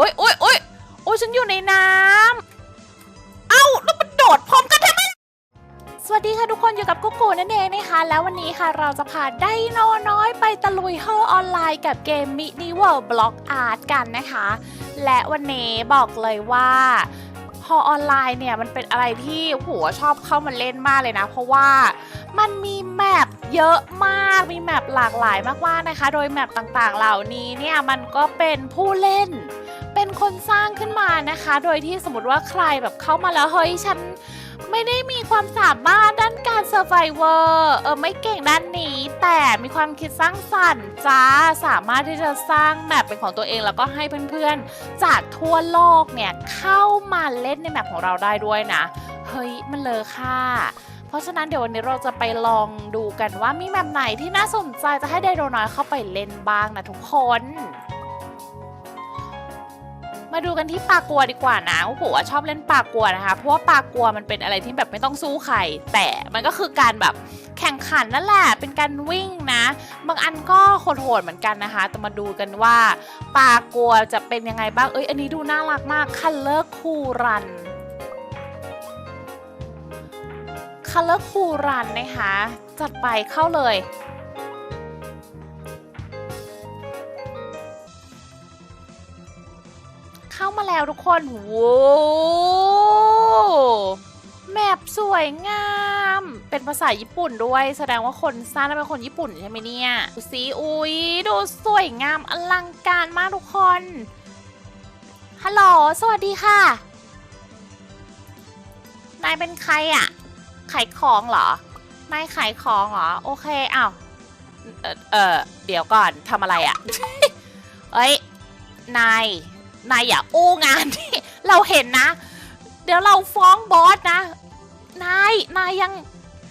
อ้ยโอ้ยโอ้ยโอ้ยฉันอยู่ในน้ำเอ้าแล้วมันโดดพร้อมกันทำไมสวัสดีค่ะทุกคนอยู่กับกุ๊กกูนั่นเองนะคะ แล้ววันนี้ค่ะเราจะพาไดโนน้อยไปตะลุยเฮอออนไลน์กับเกมมินิเวิลด์บล็อกอาร์ตกันนะคะ และวันนี้บอกเลยว่าฮอออนไลน์เนี่ยมันเป็นอะไรที่หัวชอบเข้ามาเล่นมากเลยนะ เพราะว่ามันมีแมปเยอะมากมีแมปหลากหลายมากๆนะคะ โดยแมปต่างๆเหล่านี้เนี่ยมันก็เป็นผู้เล่น เป็นคนสร้างขึ้นมานะคะ โดยที่สมมติว่าใครแบบเข้ามาแล้วเฮ้ยฉันไม่ได้มีความสามารถด้านการเซอร์ไ v เวอร์เออไม่เก่งด้านนี้ แต่มีความคิดสร้างสรรค์จ้าสามารถที่จะสร้างแมปเป็นของตัวเองแล้วก็ให้เพื่อนๆ จากทั่วโลกเนี่ยเข้ามาเล่นในแมปของเราได้ด้วยนะ เฮ้ยมันเลอค่าเพราะฉะนั้นเดี๋ยววันนี้เราจะไปลองดูกันว่ามีแมปไหนที่น่าสนใจจะให้ไดโนน้อยเข้าไปเล่นบ้างนะทุกคน มาดูกันที่ปลากัวดีกว่านะโอ้โหว่าชอบเล่นปลากัวนะคะ เพราะว่าปลากัวมันเป็นอะไรที่แบบไม่ต้องสู้ใคร แต่มันก็คือการแบบแข่งขันนั่นแหละ เป็นการวิ่งนะ บางอันก็โหดๆเหมือนกันนะคะ แต่มาดูกันว่าปลากัวจะเป็นยังไงบ้าง เอ้ย อันนี้ดูน่ารักมาก Color Cool Run Color Cool Run นะคะ จัดไปเข้าเลยามาแล้วทุกคนโว้วแมปสวยงาม เป็นภาษาญี่ปุ่นด้วย แสดงว่าคนสร้างเป็นคนญี่ปุ่นใช่ไหมเนี่ยดูสิอุ้ยดูสวยงามอลังการมากทุกคน ฮัลโหล สวัสดีค่ะ นายเป็นใครอะขายของเหรอ นายขายของเหรอ โอเคอ้าวเออเออเดี๋ยวก่อนทำอะไรอะเอ้ย นาย นายอย่าอู้งานที่เราเห็นนะ เดี๋ยวเราฟ้องบอสนะ นาย นายยัง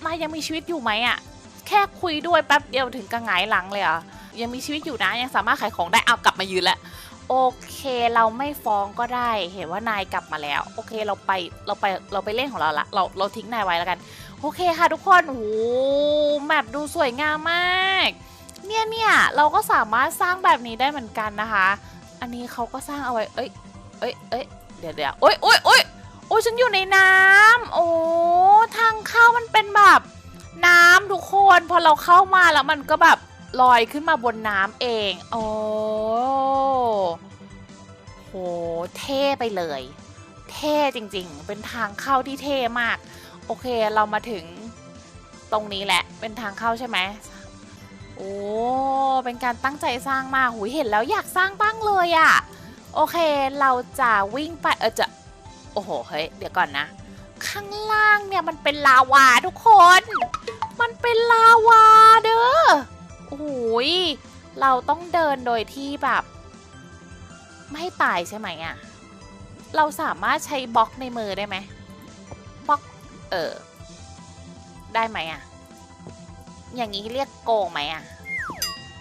นายยังมีชีวิตอยู่ไหมอะแค่คุยด้วยแป๊บเดียวถึงกระหงายหลังเลยอะยังมีชีวิตอยู่นะ ยังสามารถขายของได้เอากลับมายืนแล้วโอเคเราไม่ฟ้องก็ได้ เห็นว่านายกลับมาแล้ว โอเคเราไปเราไปเราไปเล่นของเราละเราเราทิ้งนายไว้แล้วกัน โอเคค่ะทุกคนโอ้โหแมปดูสวยงามมาก เนี่ยเนี่ยเราก็สามารถสร้างแบบนี้ได้เหมือนกันนะคะ อันนี้เขาก็สร้างเอาไว้ เอ้ย เอ้ย เอ้ย เดี๋ยวเดี๋ยวโอ้ยโอ้ยโอ้ยโอ้ยฉันอยู่ในน้ำโอ้ ทางเข้ามันเป็นแบบ น้ำทุกคน พอเราเข้ามาแล้วมันก็แบบลอยขึ้นมาบนน้ำเอง โอ้โห เท่ไปเลย เท่จริงๆ เป็นทางเข้าที่เท่มาก โอเค เรามาถึงตรงนี้แหละ เป็นทางเข้าใช่ไหม โอ้ เป็นการตั้งใจสร้างมากหูยเห็นแล้วอยากสร้างบ้างเลยอะ่ะ โอเค เราจะวิ่งไป เออจะ โอ้โห เฮ้ย เดี๋ยวก่อนนะ ข้างล่างเนี่ยมันเป็นลาวาทุกคน มันเป็นลาวาเด้อ โอ้ย เราต้องเดินโดยที่แบบ ไม่ตายใช่ไหมอะเราสามารถใช้บล็อกในมือได้ไหมบล็อก เออ ได้ไหมอะ อย่างนี้เรียกโกงไหมอะ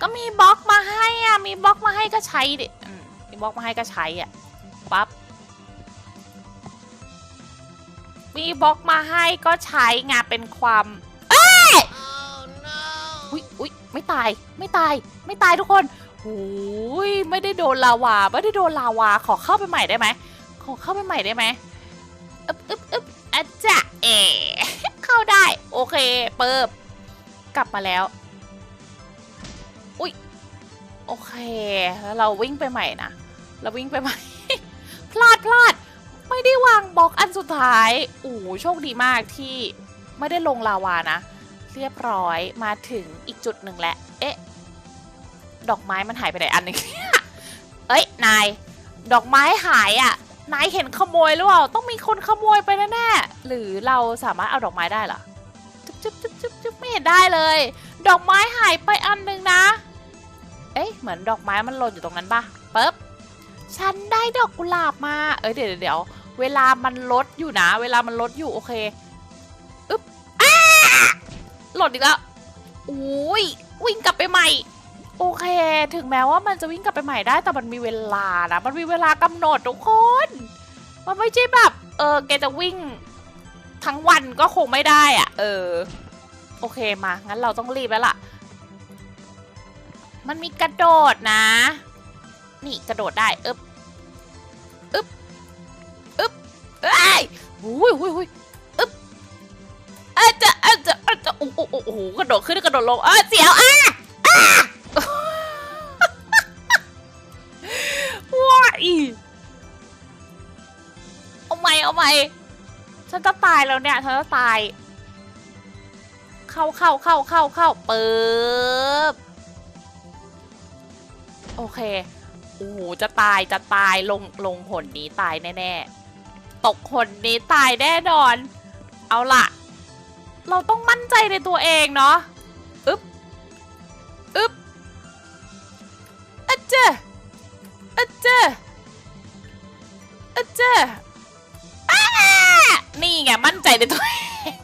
ก็มีบล็อกมาให้อะ มีบล็อกมาให้ก็ใช้ดิอืมมีบล็อกมาให้ก็ใช้อะ ปั๊บ มีบล็อกมาให้ก็ใช้งานเป็นความ เอ้ยอุ้ยอุ้ยไม่ตาย ไม่ตาย ไม่ตายทุกคนหูยไม่ได้โดนลาวา ไม่ได้โดนลาวา ขอเข้าไปใหม่ได้ไหม ขอเข้าไปใหม่ได้ไหมอึ๊บอึ๊บอึ๊บอาจะเอเข้าได้ โอเค เปิบ กลับมาแล้ว อุ้ยโอเค แล้วเราวิ่งไปใหม่นะ เราวิ่งไปใหม่ พลาดพลาด ไม่ได้วางบล็อกอันสุดท้ายโอ้โหโชคดีมากที่ไม่ได้ลงลาวานะ เรียบร้อยมาถึงอีกจุดหนึ่งแล้ว เอ๊ะ ดอกไม้มันหายไปไหนอันหนึงเอ้ย นาย ดอกไม้หายอะ่ะ นายเห็นขโมยหรือเปล่า ต้องมีคนขโมยไปแน่ๆหรือเราสามารถเอาดอกไม้ได้เหรอ จุ๊บจุ๊บจุ๊บจุ๊บไม่เห็นได้เลย ดอกไม้หายไปอันหนึงนะ เอ๊ะเหมือนดอกไม้มันหล่นอยู่ตรงนั้นปะปึ๊บฉันได้ดอกกุหลาบมา เอ้ยเดี๋ยวเดี๋ยวเวลามันลดอยู่นะ เวลามันลดอยู่โอเคอึ๊บอ้าหล่นอีกแล้วอุ้ยวิ่งกลับไปใหม่ โอเค ถึงแม้ว่ามันจะวิ่งกลับไปใหม่ได้ แต่มันมีเวลานะ มันมีเวลากำหนดทุกคน มันไม่ใช่แบบ เออแกจะวิ่ง ทั้งวันก็คงไม่ได้อะเออ โอเคมา งั้นเราต้องรีบแล้วล่ะ มันมีกระโดดนะ นี่กระโดดได้อึบอึบอึบเอ้ยหุยหุยหุยอึบอาจจะอาจจะอาจจะโอ้โหกระโดดขึ้นกระโดดลงเออเสียวอะ ฉันจะตายแล้วเนี่ยฉันจะตาย เข้าเข้าเข้าเข้าเข้าเปิบโอเคโอ้โหจะตายจะตายลงลงหนนี้ตายแน่ๆตกหนนี้ตายแน่นอน เอาล่ะ เราต้องมั่นใจในตัวเองเนาะอึ๊บอึ๊บอะเจอะเจอะเจอ้า นี่ไงมั่นใจในตัวเอง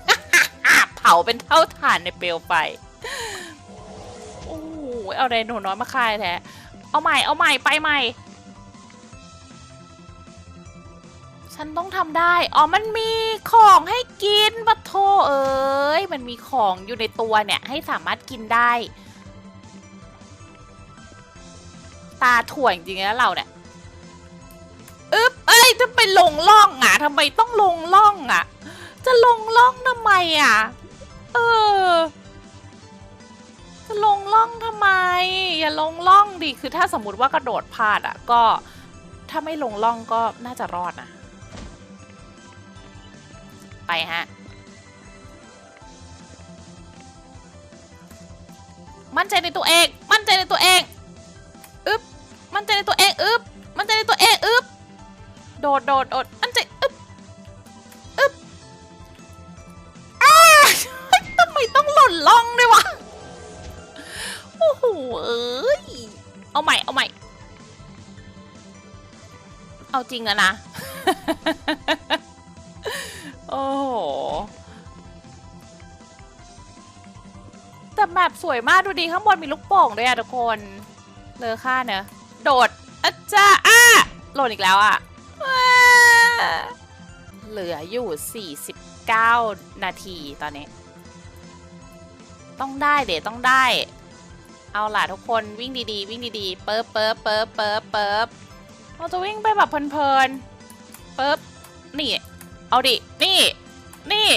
เผาเป็นเท่าฐานในเปลวไฟโอ้โหเอาไดโนน้อยมาคายแท้เอาใหม่เอาใหม่ไปใหม่ ฉันต้องทำได้ อ๋อมันมีของให้กินปะโทเอ้ยมันมีของอยู่ในตัวเนี่ย ให้สามารถกินได้ ตาถ่วงจริงๆนะเราเนี่ย ยจะไปลงล่องอะทำไมต้องลงล่องอะ จะลงล่องทำไมอะ เออ จะลงล่องทำไม อย่าลงล่องดิ คือถ้าสมมติว่ากระโดดพลาดอะ ก็ถ้าไม่ลงล่องก็น่าจะรอดนะ ไปฮะ มั่นใจในตัวเอง มั่นใจในตัวเอง อึ๊บ มั่นใจในตัวเอง อึ๊บ มั่นใจในตัวเอง อึ๊บ โดดโดดโดดมั่นใจอึ๊บอึ๊บอ้าทำไมต้องหล่นล่องด้วยวะ โอ้โหเอ้ย เอาใหม่ เอาใหม่ เอาจริงอะนะ โอ้โห แต่แมปสวยมากดูดีข้างบนมีลูกโป่งด้วยอะทุกคน เลอค่าเนอะ โดดอาจาอะหล่นอีกแล้วอะ เหลืออยู่ 49 นาทีตอนนี้ ต้องได้เดี๋ยวต้องได้ เอาล่ะทุกคนวิ่งดีๆ วิ่งดีๆ เปิบเปิบเปิบเปิบเปิบเราจะวิ่งไปแบบเพลินๆเปิบนี่ เอาดิ นี่ นี่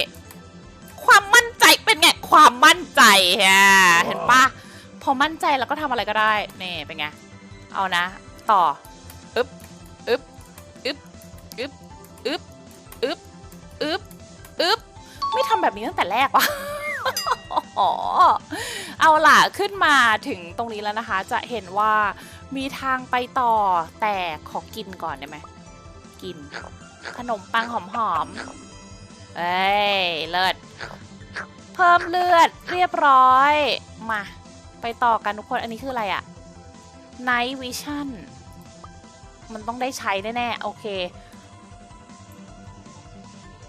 ความมั่นใจเป็นไง ความมั่นใจฮะเห็นปะพอมั่นใจแล้วก็ทำอะไรก็ได้ นี่เป็นไง เอานะ ต่อ อึ๊บ อึ๊บ อึ๊บ อึ๊บ อึ๊บอึ๊บอึ๊บอึ๊บไม่ทำแบบนี้ตั้งแต่แรกวะอ๋อเอาล่ะขึ้นมาถึงตรงนี้แล้วนะคะ จะเห็นว่ามีทางไปต่อแต่ขอกินก่อนได้ไหมกิน ขนมปังหอมๆเอ้ยเลิศเพิ่มเลือดเรียบร้อย มา ไปต่อกันทุกคนอันนี้คืออะไรอะ Night Vision มันต้องได้ใช้แน่ๆ โอเค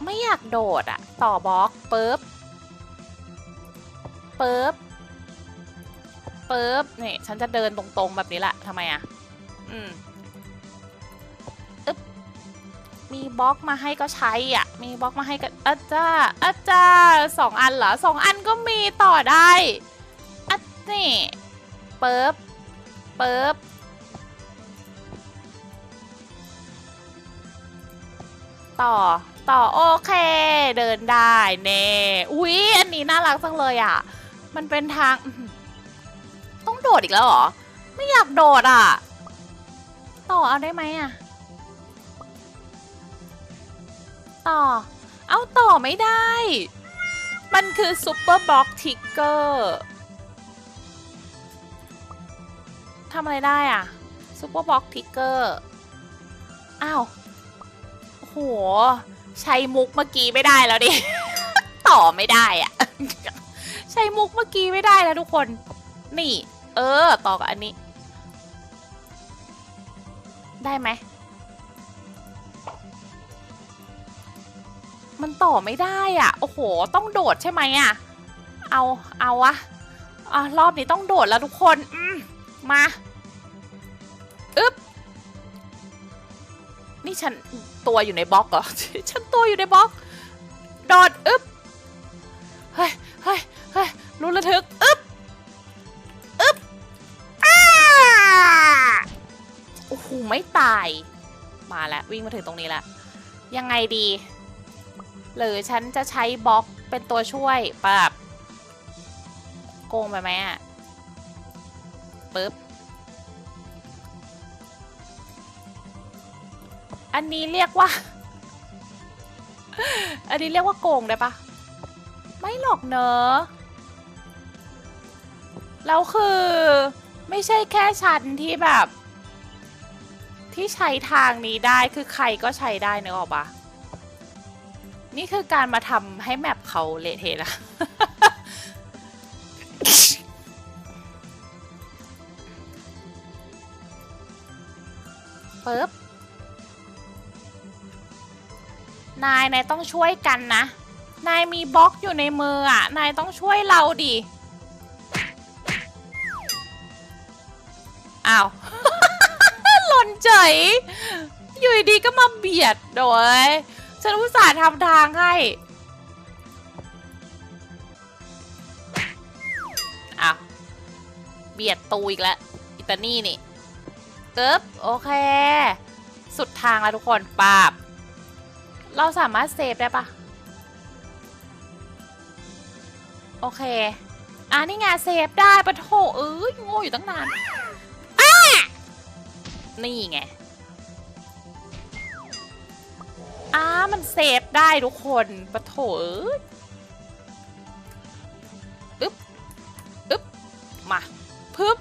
ไม่อยากโดดอะต่อบล็อกปึ๊บปึ๊บปึ๊บนี่ฉันจะเดินตรงๆแบบนี้แหละทำไมอะอืมมีบล็อกมาให้ก็ใช้อะ มีบล็อกมาให้ก็อาจาอาจาสองอันเหรอสองอันก็มีต่อได้อัดนี่เปิบเปิบต่อ ต่อโอเค เดินได้เน่อุ๊ยอันนี้น่ารักจังเลยอะ มันเป็นทาง ต้องโดดอีกแล้วเหรอ ไม่อยากโดดอะ ต่อเอาได้ไหมอะ ต่อ เอาต่อไม่ได้ มันคือซูเปอร์บล็อกทิกเกอร์ทำอะไรได้อะซูเปอร์บล็อกทิกเกอร์ อ้าวโห ใช้มุกเมื่อกี้ไม่ได้แล้วดิ ต่อไม่ได้อะ ใช้มุกเมื่อกี้ไม่ได้แล้วทุกคน นี่ เออ ต่อกับอันนี้ ได้ไหม มันต่อไม่ได้อะ โอ้โห ต้องโดดใช่ไหมอะ เอา เอาวะอะรอบนี้ต้องโดดแล้วทุกคนอืมมา อึ๊บ นี่ฉันตัวอยู่ในบล็อกเหรอ ฉันตัวอยู่ในบล็อกโดดอึ๊บเฮ้ยเฮ้ยเฮ้ยรุนระทึกอึ๊บอึ๊บอ้าโอ้โหไม่ตาย มาแล้ววิ่งมาถึงตรงนี้แล้วยังไงดี หรือฉันจะใช้บล็อกเป็นตัวช่วยปรับโกงไปไหมอะปึ๊บ อันนี้เรียกว่า อันนี้เรียกว่าโกงได้ปะไม่หรอกเนอะแล้วคือ ไม่ใช่แค่ฉันที่แบบ ที่ใช้ทางนี้ได้คือใครก็ใช้ได้เนอะออกปะนี่คือการมาทำให้แมปเขาเละเทะนะปึ๊บ นายนายต้องช่วยกันนะ นายมีบล็อกอยู่ในมืออะ นายต้องช่วยเราดิอ้าว หล่นเฉยอยู่ดีก็มาเบียดโดยฉันอุตส่าห์ทำทางให้อ้าวเบียดตูอีกแล้วอิตานี่นี่เติบโอเค สุดทางแล้วทุกคนปาบ เราสามารถเซฟได้ปะโอเค อ่านี่ไงเซฟได้ปะโถเอ้ยโง่อยู่ตั้งนานอ้านี่ไงอ้ามันเซฟได้ทุกคนปะโถเอ้ยอึ๊บอึ๊บมาพึบ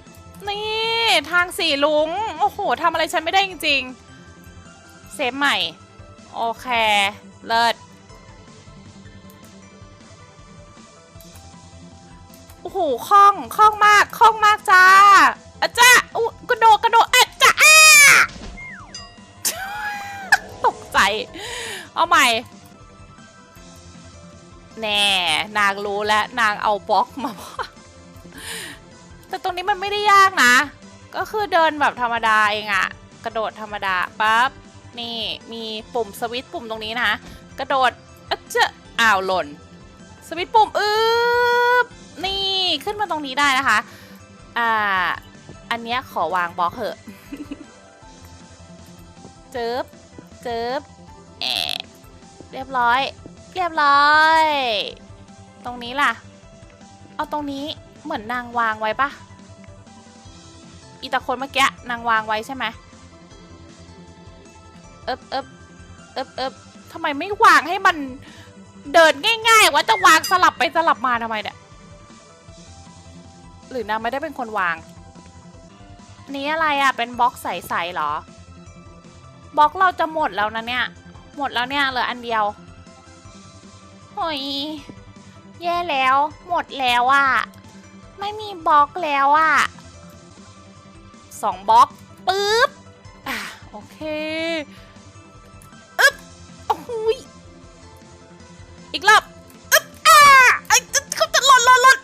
นี่ทางสี่ลุง โอ้โหทำอะไรฉันไม่ได้จริง ๆ เซฟใหม่ โอเค เลิศ โอ้โหคล่องคล่องมากคล่องมากจ้าอาจ้าอู้กระโดดกระโดดอาจ้าอ้าตกใจ เอาใหม่ แน่นางรู้แล้วนางเอาบล็อกมาแต่ตรงนี้มันไม่ได้ยากนะ ก็คือเดินแบบธรรมดาเองอะกระโดดธรรมดาปั๊บ นี่มีปุ่มสวิตช์ปุ่มตรงนี้นะคะ กระโดดอะเจะอ้าวหล่น สวิตช์ปุ่มอึ๊บนี่ขึ้นมาตรงนี้ได้นะคะ อ่า อันเนี้ยขอวางบล็อกเถอะเจิบเจิบแอเรียบร้อย เรียบร้อย ตรงนี้ล่ะ เอาตรงนี้เหมือนนางวางไว้ปะอีตาคนเมื่อกี้นางวางไว้ใช่ไหม เอิบเอิบเอิบเอิบทำไมไม่วางให้มันเดินง่ายๆว่าจะวางสลับไปสลับมาทำไมเนี่ย หรือนางไม่ได้เป็นคนวาง นี้อะไรอะ เป็นบล็อกใสๆเหรอ บล็อกเราจะหมดแล้วนะเนี่ย หมดแล้วเนี่ยเหลืออันเดียวโอ้ยแย่แล้ว หมดแล้วอะ ไม่มีบล็อกแล้วอะสองบล็อก ปึ๊บ อะ โอเค หยอีกรอบอึ๊บอ่าไอ้เขาจะหล่นหล่นหล่น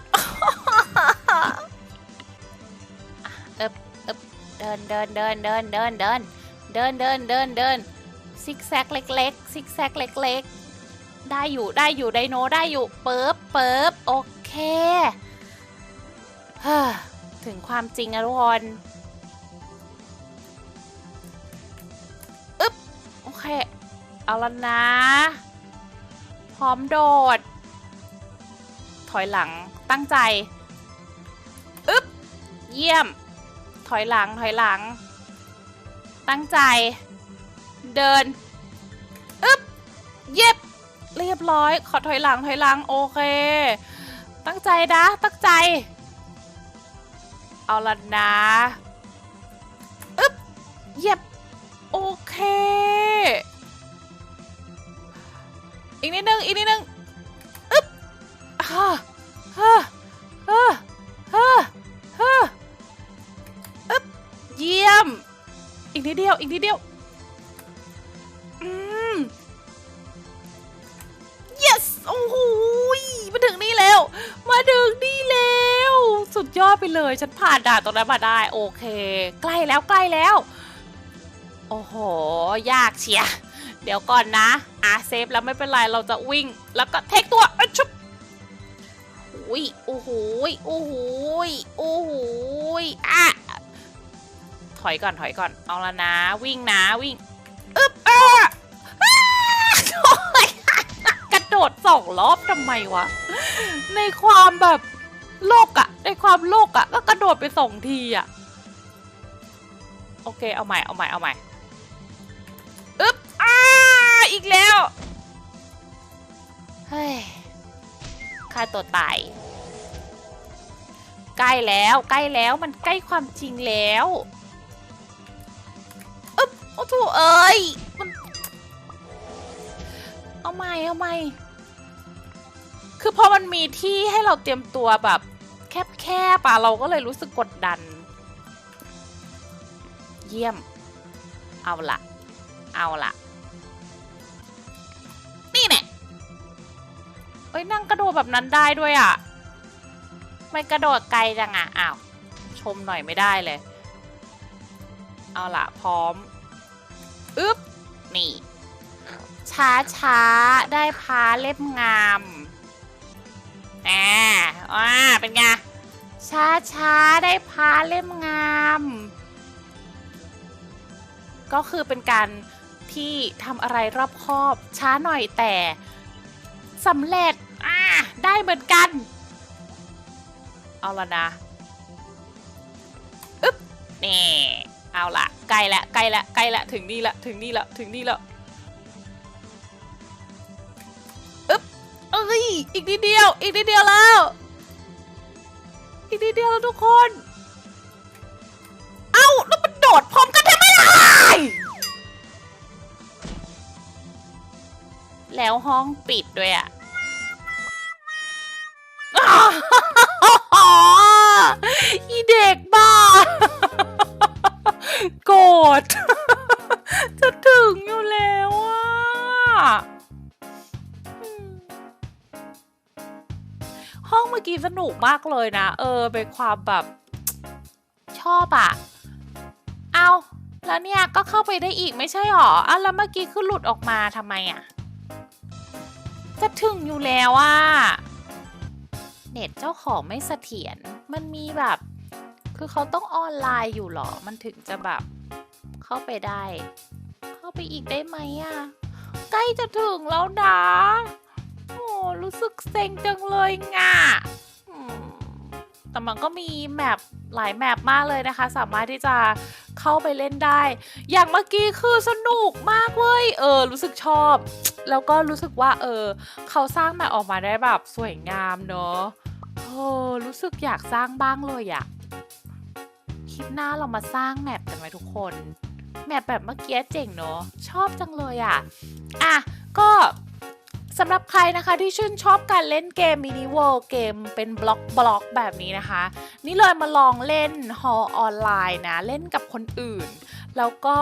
อึ๊บอึ๊บเดินเดินเดินเดินเดินเดินเดินเดินเดินเดินซิกแซกเล็กๆซิกแซกเล็กๆ ได้อยู่ได้อยู่ไดโนได้อยู่เปิบเปิบโอเคเฮ้อถึงความจริงอะทุกคนอึ๊บโอเค เอาละนะ พร้อมโดด ถอยหลังตั้งใจ อึ๊บ เยี่ยม ถอยหลัง ถอยหลัง ตั้งใจ เดิน อึ๊บ เย็บ เรียบร้อย ขอถอยหลัง ถอยหลัง โอเค ตั้งใจนะ ตั้งใจ เอาละนะ อึ๊บ เย็บ โอเค อีกนิดนึง อีกนิดนึงอึ๊บฮ่าฮ่าฮ่าฮ่าฮ่าอึ๊บเยี่ยม อีกนิดเดียว อีกนิดเดียว อืม yes โอ้โหมาถึงนี่แล้ว มาถึงนี่แล้ว สุดยอดไปเลย ฉันผ่านด่านตรงนั้นมาได้ โอเค ใกล้แล้ว ใกล้แล้ว โอ้โห ยากเชียร์ เดี๋ยวก่อนนะ อะเซฟแล้วไม่เป็นไร เราจะวิ่ง แล้วก็เทคตัวอะชุบอุ้ยโอ้โหโอ้โหโอ้โหอะถอยก่อนถอยก่อน เอาละนะ วิ่งนะวิ่งอึ๊บอะอ้าโอ๊ยกระโดดสองรอบทำไมวะ ในความแบบโลกอะในความโลกอะก็กระโดดไปสองทีอะโอเคเอาใหม่เอาใหม่เอาใหม่ อีกแล้ว เฮ้ยฆ่าตัวตาย ใกล้แล้วใกล้แล้วมันใกล้ความจริงแล้วอึ๊บโอ้โถเอ้ยมันเอาใหม่เอาใหม่คือพอมันมีที่ให้เราเตรียมตัวแบบแคบๆอะเราก็เลยรู้สึกกดดัน เยี่ยม เอาละเอาละ เอ้ยนั่งกระโดดแบบนั้นได้ด้วยอะไม่กระโดดไกลจังอะอ้าวชมหน่อยไม่ได้เลย เอาละพร้อมอึ๊บนี่ ช้าช้าได้พาเล่มงามอ่าอ่าเป็นไงช้าช้าได้พาเล่มงาม ก็คือเป็นการที่ทำอะไรรอบคอบ ช้าหน่อยแต่สำเร็จ ได้เหมือนกัน เอาละนะอึ๊บนี่เอาละใกล้ละใกล้ละใกล้ละถึงนี่ละถึงนี่ละถึงนี่ละอึ๊บเอ้ยอีกนิดเดียว อีกนิดเดียวแล้ว อีกนิดเดียวแล้วทุกคน เอ้าแล้วมันโดดพร้อมกันทำไมล่ะแล้วห้องปิดด้วยอะ เลยนะ เออเป็นความแบบชอบอะเอาแล้วเนี่ยก็เข้าไปได้อีกไม่ใช่หรออะแล้วเมื่อกี้คือหลุดออกมาทำไมอะจะถึงอยู่แล้วอะเน็ตเจ้าของไม่เสถียร มันมีแบบ คือเขาต้องออนไลน์อยู่หรอ มันถึงจะแบบเข้าไปได้ เข้าไปอีกได้ไหมอะใกล้จะถึงแล้วนะ โอ้รู้สึกเซ็งจังเลยง่ะ แต่มันก็มีแมปหลายแมปมากเลยนะคะ สามารถที่จะเข้าไปเล่นได้ อย่างเมื่อกี้คือสนุกมากเว้ย เออ รู้สึกชอบ แล้วก็รู้สึกว่า เออ เขาสร้างแมปออกมาได้แบบสวยงามเนอะเออรู้สึกอยากสร้างบ้างเลยอะคลิปหน้าเรามาสร้างแมปกันไหมทุกคน แมปแบบเมื่อกี้เจ๋งเนอะชอบจังเลยอะอะก็ สำหรับใครนะคะที่ชื่นชอบการเล่นเกมมินิเวิลเกมเป็นบล็อกบล็อกแบบนี้นะคะ นี่เลยมาลองเล่นฮอออนไลน์นะ เล่นกับคนอื่น แล้วก็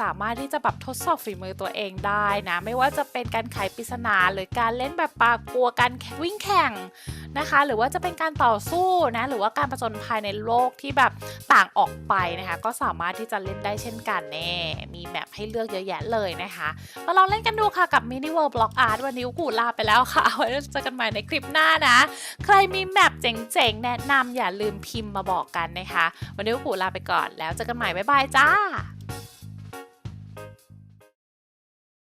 สามารถที่จะแบบทดสอบฝีมือตัวเองได้นะ ไม่ว่าจะเป็นการไขปริศนาหรือการเล่นแบบปากลัวการวิ่งแข่งนะคะ หรือว่าจะเป็นการต่อสู้นะหรือว่าการผจญภัยในโลกที่แบบต่างออกไปนะคะ ก็สามารถที่จะเล่นได้เช่นกันแน่มีแมปให้เลือกเยอะแยะเลยนะคะมาลองเล่นกันดูค่ะกับ Mini World Block Art วันนี้กูลาไปแล้วค่ะไว้เจอกันใหม่ในคลิปหน้านะ ใครมีแมปเจ๋งๆ แนะนำอย่าลืมพิมพ์มาบอกกันนะคะ วันนี้กูลาไปก่อนแล้วเจอกันใหม่บ๊ายบายจ้า